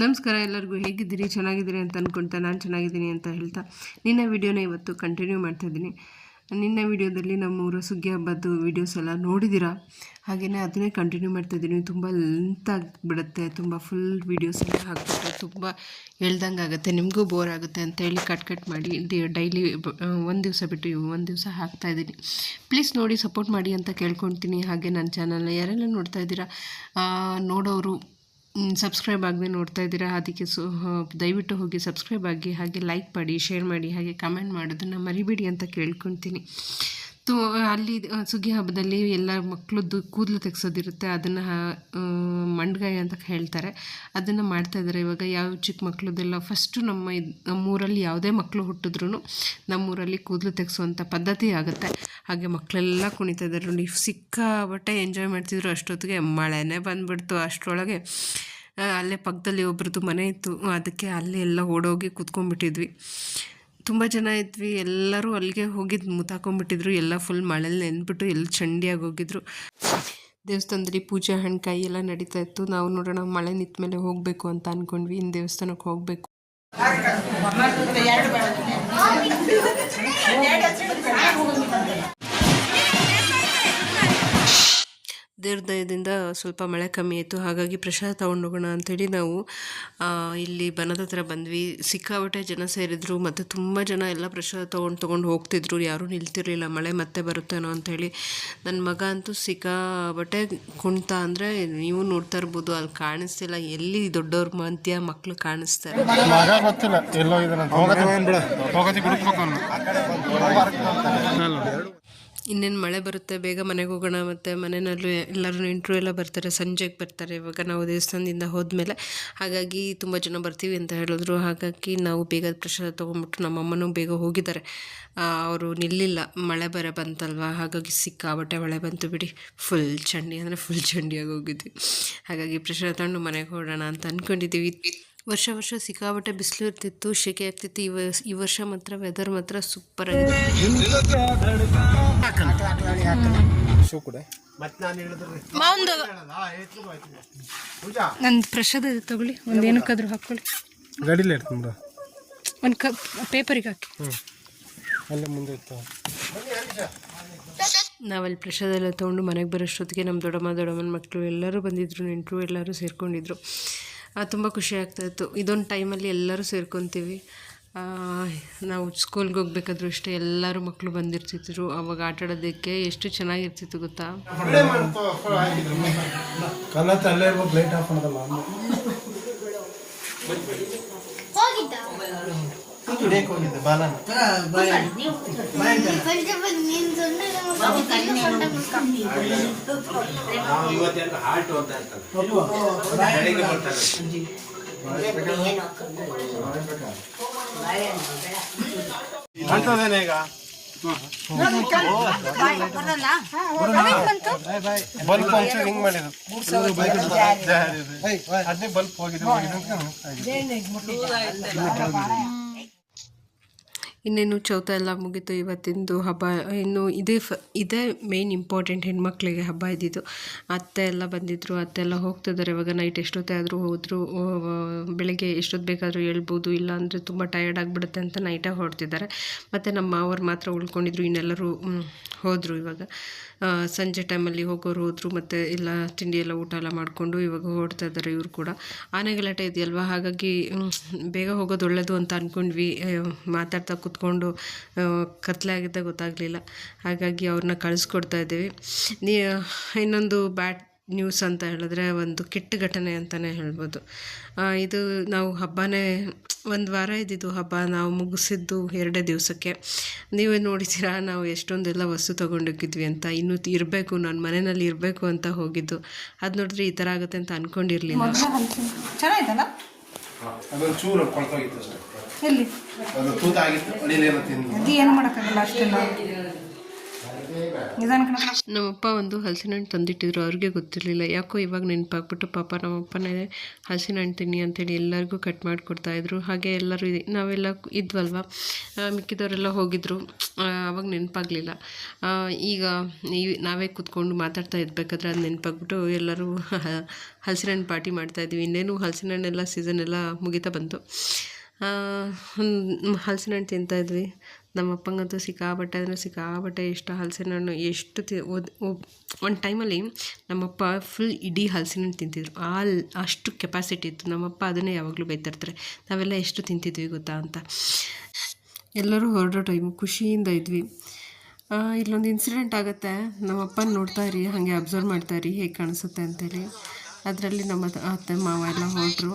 ನಮಸ್ಕಾರ ಎಲ್ಲರಿಗೂ, ಹೇಗಿದ್ದೀರಿ? ಚೆನ್ನಾಗಿದ್ದೀರಿ ಅಂತ ಅಂದ್ಕೊಳ್ತಾ ನಾನು ಚೆನ್ನಾಗಿದ್ದೀನಿ ಅಂತ ಹೇಳ್ತಾ ನಿನ್ನ ವಿಡಿಯೋನ ಇವತ್ತು ಕಂಟಿನ್ಯೂ ಮಾಡ್ತಾ ಇದ್ದೀನಿ. ನಿನ್ನ ವಿಡಿಯೋದಲ್ಲಿ ನಮ್ಮ ಊರ ಸುಗ್ಗಿ ಹಬ್ಬದ್ದು ವಿಡಿಯೋಸ್ ಎಲ್ಲ ನೋಡಿದ್ದೀರಾ? ಹಾಗೆಯೇ ಅದನ್ನೇ ಕಂಟಿನ್ಯೂ ಮಾಡ್ತಾ ಇದ್ದೀನಿ. ತುಂಬ ಲೆಂತ್ ಆಗಿಬಿಡುತ್ತೆ, ತುಂಬ ಫುಲ್ ವೀಡಿಯೋಸ್ ಎಲ್ಲ ಹಾಕ್ಬಿಟ್ಟು ತುಂಬ ಎಳ್ದಂಗೆ ಆಗುತ್ತೆ. ನಿಮಗೂ ಬೋರ್ ಆಗುತ್ತೆ ಅಂತ ಹೇಳಿ ಕಟ್ ಕಟ್ ಮಾಡಿ ಡೈಲಿ ಒಂದು ದಿವಸ ಬಿಟ್ಟು ಒಂದು ದಿವಸ ಹಾಕ್ತಾಯಿದ್ದೀನಿ ಪ್ಲೀಸ್ ನೋಡಿ ಸಪೋರ್ಟ್ ಮಾಡಿ ಅಂತ ಕೇಳ್ಕೊತೀನಿ. ಹಾಗೆ ನನ್ನ ಚಾನಲ್ನ ಯಾರೆಲ್ಲ ನೋಡ್ತಾ ಇದ್ದೀರಾ ನೋಡೋರು ಸಬ್ಸ್ಕ್ರೈಬ್ ಆಗದೆ ನೋಡ್ತಾ ಇದ್ದೀರಾ, ಅದಕ್ಕೆ ಸೊ ದಯವಿಟ್ಟು ಹೋಗಿ ಸಬ್ಸ್ಕ್ರೈಬ್ ಆಗಿ, ಹಾಗೆ ಲೈಕ್ ಮಾಡಿ ಶೇರ್ ಮಾಡಿ, ಹಾಗೆ ಕಮೆಂಟ್ ಮಾಡೋದನ್ನು ಮರಿಬೇಡಿ ಅಂತ ಕೇಳ್ಕೊತೀನಿ. ತು, ಅಲ್ಲಿ ಸುಗ್ಗಿ ಹಬ್ಬದಲ್ಲಿ ಎಲ್ಲ ಮಕ್ಕಳದ್ದು ಕೂದಲು ತೆಗ್ಸೋದಿರುತ್ತೆ, ಅದನ್ನು ಮಂಡ್ಗಾಯ ಅಂತ ಹೇಳ್ತಾರೆ. ಅದನ್ನು ಮಾಡ್ತಾಯಿದ್ದಾರೆ ಇವಾಗ ಯಾವ ಚಿಕ್ಕ ಮಕ್ಕಳದೆಲ್ಲ ಫಸ್ಟು ನಮ್ಮ ಇದು, ನಮ್ಮೂರಲ್ಲಿ ಯಾವುದೇ ಮಕ್ಕಳು ಹುಟ್ಟಿದ್ರು ನಮ್ಮೂರಲ್ಲಿ ಕೂದಲು ತೆಗೆಸುವಂಥ ಪದ್ಧತಿ ಆಗುತ್ತೆ. ಹಾಗೆ ಮಕ್ಕಳೆಲ್ಲ ಕುಣಿತಾ ಇದ್ದಾರೆ ನೋಡಿ ಸಿಕ್ಕಾಬಟ್ಟೆ ಎಂಜಾಯ್ ಮಾಡ್ತಿದ್ರು. ಅಷ್ಟೊತ್ತಿಗೆ ಮಳೆನೇ ಬಂದ್ಬಿಡ್ತು. ಅಷ್ಟರೊಳಗೆ ಅಲ್ಲೇ ಪಕ್ಕದಲ್ಲಿ ಒಬ್ರದ್ದು ಮನೆ ಇತ್ತು. ಅದಕ್ಕೆ ಅಲ್ಲೇ ಎಲ್ಲ ಓಡೋಗಿ ಕೂತ್ಕೊಂಡ್ಬಿಟ್ಟಿದ್ವಿ. ತುಂಬ ಜನ ಇದ್ವಿ, ಎಲ್ಲರೂ ಅಲ್ಲಿಗೆ ಹೋಗಿದ್ದು ಮುತಾಕೊಂಡ್ಬಿಟ್ಟಿದ್ರು ಎಲ್ಲ ಫುಲ್ ಮಳೆಲಿ ನೆನ್ಬಿಟ್ಟು ಎಲ್ಲ ಚಂಡಿಯಾಗಿ ಹೋಗಿದ್ರು. ದೇವಸ್ಥಾನದಲ್ಲಿ ಪೂಜೆ, ಹಣ್ಕಾಯಿ ಎಲ್ಲ ನಡೀತಾ ಇತ್ತು. ನಾವು ನೋಡೋಣ, ಮಳೆ ನಿಂತ ಮೇಲೆ ಹೋಗಬೇಕು ಅಂತ ಅಂದ್ಕೊಂಡ್ವಿ ಇನ್ನು ದೇವಸ್ಥಾನಕ್ಕೆ ಹೋಗಬೇಕು. ದೇವ್ರ ದಯದಿಂದ ಸ್ವಲ್ಪ ಮಳೆ ಕಮ್ಮಿ ಆಯಿತು. ಹಾಗಾಗಿ ಪ್ರಸಾದ ತೊಗೊಂಡು ಹೋಗೋಣ ಅಂಥೇಳಿ ನಾವು ಇಲ್ಲಿ ಬನದ ಹತ್ರ ಬಂದ್ವಿ. ಸಿಕ್ಕಾಪಟ್ಟೆ ಜನ ಸೇರಿದ್ರು ಮತ್ತು ತುಂಬ ಜನ ಎಲ್ಲ ಪ್ರಸಾದ ತೊಗೊಂಡು ತೊಗೊಂಡು ಹೋಗ್ತಿದ್ರು. ಯಾರೂ ನಿಲ್ತಿರಲಿಲ್ಲ. ಮಳೆ ಮತ್ತೆ ಬರುತ್ತೇನೋ ಅಂಥೇಳಿ. ನನ್ನ ಮಗ ಅಂತೂ ಸಿಕ್ಕಾಪಟ್ಟೆ ಕುಣಿತ ಅಂದರೆ ನೀವು ನೋಡ್ತಾ ಇರ್ಬೋದು. ಅಲ್ಲಿ ಕಾಣಿಸ್ತಿಲ್ಲ. ಎಲ್ಲಿ ದೊಡ್ಡವ್ರ ಮಧ್ಯ ಮಕ್ಕಳು ಕಾಣಿಸ್ತಾರೆ. ಮಗ ಗೊತ್ತಿಲ್ಲ. ಎಲ್ಲೋ ಇನ್ನೇನು ಮಳೆ ಬರುತ್ತೆ, ಬೇಗ ಮನೆಗೆ ಹೋಗೋಣ ಮತ್ತು ಮನೆಯಲ್ಲೂ ಎಲ್ಲರೂ ನೆಂಟರು ಎಲ್ಲ ಬರ್ತಾರೆ, ಸಂಜೆಗೆ ಬರ್ತಾರೆ, ಇವಾಗ ನಾವು ದೇವಸ್ಥಾನದಿಂದ ಹೋದ್ಮೇಲೆ. ಹಾಗಾಗಿ ತುಂಬ ಜನ ಬರ್ತೀವಿ ಅಂತ ಹೇಳಿದ್ರು. ಹಾಗಾಗಿ ನಾವು ಬೇಗ ಪ್ರಸಾದ ತೊಗೊಂಬಿಟ್ಟು ನಮ್ಮಮ್ಮನೂ ಬೇಗ ಹೋಗಿದ್ದಾರೆ. ಅವರು ನಿಲ್ಲಿಲ್ಲ. ಮಳೆ ಬರ ಬಂತಲ್ವ? ಹಾಗಾಗಿ ಸಿಕ್ಕಾಬಟ್ಟೆ ಮಳೆ ಬಂತು ಬಿಡಿ. ಫುಲ್ ಚಂಡಿ, ಅಂದರೆ ಫುಲ್ ಚಂಡಿಯಾಗಿ ಹೋಗಿದ್ವಿ. ಹಾಗಾಗಿ ಪ್ರಸಾದ ತಗೊಂಡು ಮನೆಗೆ ಹೊರಡೋಣ ಅಂತ ಅಂದ್ಕೊಂಡಿದ್ದೀವಿ ವರ್ಷ ವರ್ಷ ಸಿಕ್ಕಾಬಟ್ಟೆ ಬಿಸಿಲು ಇರ್ತಿತ್ತು, ಶೆಕೆ ಆಗ್ತಿತ್ತು. ಈ ಈ ವರ್ಷ ಮಾತ್ರ ವೆದರ್ ಮಾತ್ರ ಸೂಪರ್ ಆಗಿದೆ. ಶೂ ಕೂಡ. ಮಾವಂದು ನಂದು ಪ್ರಸಾದ ತಗೊಳ್ಳಿ. ಒಂದು ಏನಕ್ಕಾದ್ರೂ ಹಾಕ್ಕೊಳ್ಳಿ ಗಾಡಿಲೇ ಇಡ್ತೀನಿ ಒಂದು ಕಪ್ ಪೇಪರಿಗೆ ಹಾಕಿ. ಹ್ಞೂ ಅಲ್ಲೇ ಮುಂದೆ ಇತ್ತು. ನಾವಲ್ಲಿ ಪ್ರಸಾದ ಎಲ್ಲ ತೊಗೊಂಡು ಮನೆಗೆ ಬರೋಷ್ಟೊತ್ತಿಗೆ ನಮ್ಮ ದೊಡ್ಡಮ್ಮ ದೊಡ್ಡಮ್ಮನ ಮಕ್ಕಳು ಎಲ್ಲರೂ ಬಂದಿದ್ರು ನೆಂಟರು ಎಲ್ಲರೂ ಸೇರ್ಕೊಂಡಿದ್ರು. ತುಂಬ ಖುಷಿ ಆಗ್ತಾಯಿತ್ತು ಇದೊಂದು ಟೈಮಲ್ಲಿ ಎಲ್ಲರೂ ಸೇರ್ಕೊತೀವಿ. ನಾವು ಸ್ಕೂಲ್ಗೆ ಹೋಗ್ಬೇಕಾದ್ರೂ ಅಷ್ಟೇ ಎಲ್ಲರೂ ಮಕ್ಕಳು ಬಂದಿರ್ತಿದ್ರು. ಅವಾಗ ಆಟ ಆಡೋದಕ್ಕೆ ಎಷ್ಟು ಚೆನ್ನಾಗಿರ್ತಿತ್ತು ಗೊತ್ತಾ? ಹಾರ್ಟ್ ಅಂತ ಅಂತದೇನೆ ಈಗ? ಬಲ್ಪ್ ಒಂಚೂರು ಹಿಂಗ್ ಮಾಡಿದ್ರು ಅದೇ ಬಲ್ಪ್ ಹೋಗಿದೆ ಹೋಗಿದೆ ಅಂತ ಇನ್ನೇನು ಚೌತ ಎಲ್ಲ ಮುಗೀತು, ಇವತ್ತಿಂದು ಹಬ್ಬ, ಇನ್ನು ಇದೇ ಫ, ಇದೇ ಮೇನ್ ಇಂಪಾರ್ಟೆಂಟ್ ಹೆಣ್ಮಕ್ಳಿಗೆ ಹಬ್ಬ ಇದ್ದಿದ್ದು. ಅತ್ತೆ ಎಲ್ಲ ಬಂದಿದ್ದರು ಅತ್ತೆ ಎಲ್ಲ ಹೋಗ್ತಿದ್ದಾರೆ, ಇವಾಗ ನೈಟ್ ಎಷ್ಟೊತ್ತೇ ಆದರೂ ಹೋದರು ಬೆಳಗ್ಗೆ ಎಷ್ಟೊತ್ತು ಬೇಕಾದರೂ ಹೇಳ್ಬೋದು ಇಲ್ಲ ಅಂದರೆ ತುಂಬ ಟಯರ್ಡ್ ಆಗಿಬಿಡುತ್ತೆ ಅಂತ ನೈಟೇ ಹೊರಡ್ತಿದ್ದಾರೆ. ಮತ್ತು ನಮ್ಮ ಮಾವರು ಮಾತ್ರ ಉಳ್ಕೊಂಡಿದ್ರು, ಇನ್ನೆಲ್ಲರೂ ಹೋದರು ಇವಾಗ. ಸಂಜೆ ಟೈಮಲ್ಲಿ ಹೋಗೋರು ಹೋದರು, ಮತ್ತು ಎಲ್ಲ ತಿಂಡಿ ಎಲ್ಲ ಊಟ ಎಲ್ಲ ಮಾಡಿಕೊಂಡು ಇವಾಗ ಹೊರಡ್ತಾ ಇದ್ದಾರೆ ಇವರು ಕೂಡ. ಆನೆ ಗಲಾಟೆ ಇದೆಯಲ್ವ? ಹಾಗಾಗಿ ಬೇಗ ಹೋಗೋದು ಒಳ್ಳೆಯದು ಅಂತ ಅಂದ್ಕೊಂಡ್ವಿ ಮಾತಾಡ್ತಾ ಕೂತ್ಕೊಂಡು ಆ, ಕತ್ಲೆ ಆಗಿದ್ದ ಗೊತ್ತಾಗಲಿಲ್ಲ. ಹಾಗಾಗಿ ಅವ್ರನ್ನ ಕಳಿಸ್ಕೊಡ್ತಾ ಇದ್ದೀವಿ. ನೀ ಇನ್ನೊಂದು ಬ್ಯಾಟ್ ನ್ಯೂಸ್ ಅಂತ ಹೇಳಿದ್ರೆ ಒಂದು ಕೆಟ್ಟ ಘಟನೆ ಅಂತಲೇ ಹೇಳ್ಬೋದು. ಇದು ನಾವು ಹಬ್ಬನೇ ಒಂದು ವಾರ ಇದ್ದಿದ್ದು ಹಬ್ಬ ನಾವು ಮುಗಿಸಿದ್ದು ಎರಡೇ ದಿವಸಕ್ಕೆ. ನೀವೇ ನೋಡಿದ್ದೀರಾ ನಾವು ಎಷ್ಟೊಂದೆಲ್ಲ ವಸ್ತು ತೊಗೊಂಡೋಗಿದ್ವಿ ಅಂತ. ಇನ್ನೂ ಇರಬೇಕು ನಾನು ಮನೆಯಲ್ಲಿ ಇರಬೇಕು ಅಂತ ಹೋಗಿದ್ದು. ಅದು ನೋಡಿದ್ರೆ ಈ ಥರ ಆಗುತ್ತೆ ಅಂತ ಅಂದ್ಕೊಂಡಿರಲಿಲ್ಲ ಎಲ್ಲಿ? ಅದು ತೂತ ಆಗಿತ್ತು. ಅಡಿಲೇನೋ ತಿಂದು ಅದು ಏನು ಮಾಡೋಕ್ಕಾಗಲ್ಲ ಅಷ್ಟೆಲ್ಲ. ನಮ್ಮಪ್ಪ ಒಂದು ಹಲಸಿನ ಹಣ್ಣು ತಂದಿಟ್ಟಿದ್ರು ಅವ್ರಿಗೆ ಗೊತ್ತಿರಲಿಲ್ಲ. ಯಾಕೋ ಇವಾಗ ನೆನಪಾಗ್ಬಿಟ್ಟು ಪಾಪ ನಮ್ಮಪ್ಪನೇ ಹಲಸಿನ ಹಣ್ಣು ತಿನ್ನಿ ಅಂತೇಳಿ ಎಲ್ಲರಿಗೂ ಕಟ್ ಮಾಡಿಕೊಡ್ತಾಯಿದ್ರು ಹಾಗೆ ಎಲ್ಲರೂ ನಾವೆಲ್ಲ ಇದ್ವಲ್ವ? ಮಿಕ್ಕಿದವರೆಲ್ಲ ಹೋಗಿದ್ರು. ಅವಾಗ ನೆನಪಾಗಲಿಲ್ಲ. ಈಗ ಈ- ನಾವೇ ಕೂತ್ಕೊಂಡು ಮಾತಾಡ್ತಾ ಇದ್ಬೇಕಾದ್ರೆ ಅದು ನೆನಪಾಗ್ಬಿಟ್ಟು ಎಲ್ಲರೂ ಹಲಸಿನ ಹಣ್ಣು ಪಾರ್ಟಿ ಮಾಡ್ತಾಯಿದ್ವಿ ಇನ್ನೇನು ಹಲಸಿನ ಹಣ್ಣೆಲ್ಲ ಸೀಸನ್ ಎಲ್ಲ ಮುಗಿತಾ ಬಂತು. ಹಲಸಿನ ಹಣ್ಣು ತಿಂತಾಯಿದ್ವಿ ನಮ್ಮ ಅಪ್ಪಂಗಂತೂ ಸಿಕ್ಕಾಬಟ್ಟೆ ಅಂದರೆ ಸಿಕ್ಕಾಬಟ್ಟೆ ಇಷ್ಟ ಹಲಸಿನ ಹಣ್ಣು ಎಷ್ಟು ತಿ, ಒಂದು ಟೈಮಲ್ಲಿ ನಮ್ಮಪ್ಪ ಫುಲ್ ಇಡೀ ಹಲಸಿನ ಹಣ್ಣು ತಿಂತಿದ್ರು. ಆ ಅಷ್ಟು ಕೆಪಾಸಿಟಿ ಇತ್ತು. ನಮ್ಮಪ್ಪ ಅದನ್ನೇ ಯಾವಾಗಲೂ ಬೈತಿರ್ತಾರೆ ನಾವೆಲ್ಲ ಎಷ್ಟು ತಿಂತಿದ್ವಿ ಗೊತ್ತಾ ಅಂತ. ಎಲ್ಲರೂ ಹೊರಡೋ ಟೈಮು ಖುಷಿಯಿಂದ ಇದ್ವಿ. ಇಲ್ಲೊಂದು ಇನ್ಸಿಡೆಂಟ್ ಆಗುತ್ತೆ. ನಮ್ಮಪ್ಪನ ನೋಡ್ತಾ ಇರಿ, ಹಾಗೆ ಅಬ್ಸರ್ವ್ ಮಾಡ್ತಾ ಇರಿ, ಹೇಗೆ ಕಾಣಿಸುತ್ತೆ ಅಂತೇಳಿ. ಅದರಲ್ಲಿ ನಮ್ಮ ಅತ್ತೆ, ಮಾವ ಎಲ್ಲ ಹೊರಟ್ರು.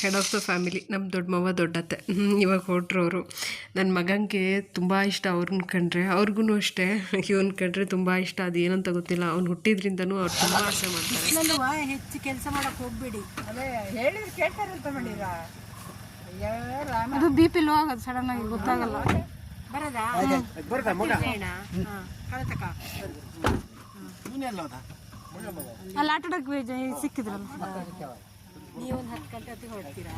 ಹೆಡ್ ಆಫ್ ದ ಫ್ಯಾಮಿಲಿ ನಮ್ಮ ದೊಡ್ಡ ಮಾವ ದೊಡ್ಡತ್ತೆ ಇವಾಗ ಹೊರಟ್ರವರು ಅವರು ನನ್ನ ಮಗನಿಗೆ ತುಂಬ ಇಷ್ಟ ಅವ್ರನ್ನ ಕಂಡ್ರೆ. ಅವ್ರಿಗೂ ಅಷ್ಟೇ. ಇವನ್ ಕಂಡ್ರೆ ತುಂಬ ಇಷ್ಟ. ಅದು ಏನಂತ ಗೊತ್ತಿಲ್ಲ. ಅವ್ನು ಹುಟ್ಟಿದ್ರಿಂದನೂ ಅವ್ರು ತುಂಬ ಆಸೆ ಮಾಡ್ತಾರೆ. ಹೆಚ್ಚು ಕೆಲಸ ಮಾಡಕ್ ಹೋಗ್ಬೇಡಿ. ಅದೇ ಹೇಳಿದ್ರೆ ಕೇಳ್ತಾರೆ ಅಂತ ಮಾಡಿರ ಅದು ಬಿ ಪಿ ಲೋ ಆಗೋದು ಸಡನ್ ಆಗಿ ಗೊತ್ತಾಗಲ್ಲ. ಬರದಾ? ಬೇಡ? ಹಾ, ಕಳ್ತಕ. ಅಲ್ಲಿ ಆಟ ಆಡಕ್ ಸಿಕ್ಕಿದ್ರಲ್ಲ. ನೀವು ಒಂದು ಹತ್ತು ಗಂಟೆ ಹೊರಡ್ತೀರಾ?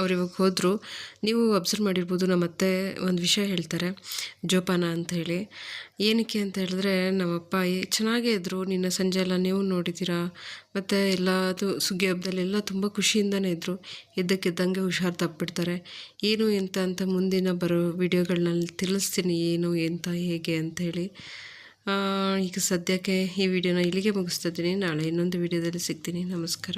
ಅವ್ರು ಇವಾಗ ಹೋದರು, ನೀವು ಅಬ್ಸರ್ವ್ ಮಾಡಿರ್ಬೋದು ನಮ್ಮ ಅತ್ತೆ ಒಂದು ವಿಷಯ ಹೇಳ್ತಾರೆ, ಜೋಪಾನ ಅಂತ ಹೇಳಿ. ಏನಕ್ಕೆ ಅಂತ ಹೇಳಿದ್ರೆ, ನಮ್ಮಪ್ಪ ಚೆನ್ನಾಗೇ ಇದ್ದರು ನಿನ್ನ ಸಂಜೆ ಎಲ್ಲ ನೀವು ನೋಡಿದ್ದೀರಾ? ಮತ್ತು ಎಲ್ಲದು ಸುಗ್ಗಿ ಹಬ್ಬದಲ್ಲೆಲ್ಲ ತುಂಬ ಖುಷಿಯಿಂದನೇ ಇದ್ದರು ಇದ್ದಕ್ಕಿದ್ದಂಗೆ ಹುಷಾರು ತಪ್ಪಿಬಿಡ್ತಾರೆ ಏನು ಎಂತ ಅಂತ ಮುಂದಿನ ಬರೋ ವಿಡಿಯೋಗಳನ್ನಲ್ಲಿ ತಿಳಿಸ್ತೀನಿ, ಏನು, ಎಂತ, ಹೇಗೆ ಅಂತ ಹೇಳಿ. ಈಗ ಸದ್ಯಕ್ಕೆ ಈ ವಿಡಿಯೋನ ಇಲ್ಲಿಗೆ ಮುಗಿಸ್ತಿದ್ದೀನಿ ನಾಳೆ ಇನ್ನೊಂದು ವಿಡಿಯೋದಲ್ಲಿ ಸಿಗ್ತೀನಿ. ನಮಸ್ಕಾರ.